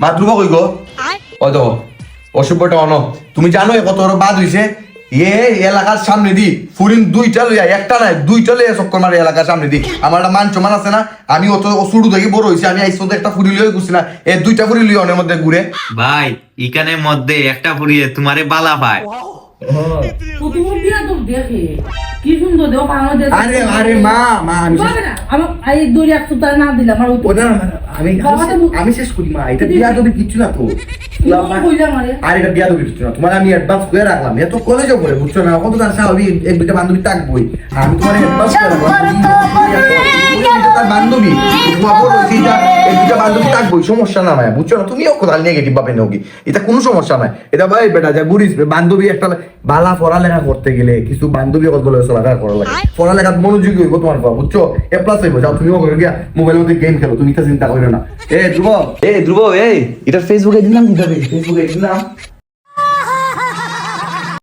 মা ধ্রুব কই গো ও তো অসভ্যটা অন তুমি জানো এ কত বড় বাদ হইছে এ এলাকার সামনে দি ফুরিন দুইটা লইয়া একটা নাই দুইটা লইয়া চক্কর মারে এলাকার সামনে দি। আমার একটা মান চমান আছে না আমি অত শুরু থেকে বড় হইছি আমি আইসো একটা ফুরি লইয়া গুছি না। এ দুইটা ফুরি লইয়া অনের মধ্যে ঘুরে ভাই ইকানের মধ্যে একটা ফুরিয়ে তোমারে বালা পায়। দেখে কি সুন্দর বাংলাদেশ। আরে আরে মা মা আমি আমার এই দড়ি এক না দিলাম আমার ওটা না, না, আমি বল- আমি শেষ করি মা এটা বিয়া দেবে কিচ্ছু না তো। আরে এটা বিয়া দেবে কিচ্ছু না তোমার আমি অ্যাডভান্স করে রাখলাম। এত কলেজে করে বুঝছ না? কত তার স্বাভাবিক এক দুইটা বান্ধবী থাকবোই। আমি তোমার অ্যাডভান্স করে রাখলাম। তার বান্ধবী। তোমার সেইটা দুইটা বান্ধবী থাকবোই সমস্যা না মায়া বুঝছ না? তুমিও কোথাও নেগেটিভ ভাবে নেও কি? এটা কোনো সমস্যা নাই। এটা ভাই বেটা যা ঘুরিস বান্ধবী একটা বালা পড়ালেখা করতে গেলে কিছু বান্ধবী কত বলে চলাফেরা করা লাগে। পড়ালেখা মনোযোগী হইব তোমার পর বুঝছ? এ প্লাস হইব যাও তুমিও করে গিয়া মোবাইলের মধ্যে গেম খেলো তুমি তা চিন্তা করো না। এ ধ্রুব। এ ধ্রুব এই এটা ফেসবুকে দিলাম কি ফেসবুকে দিলাম।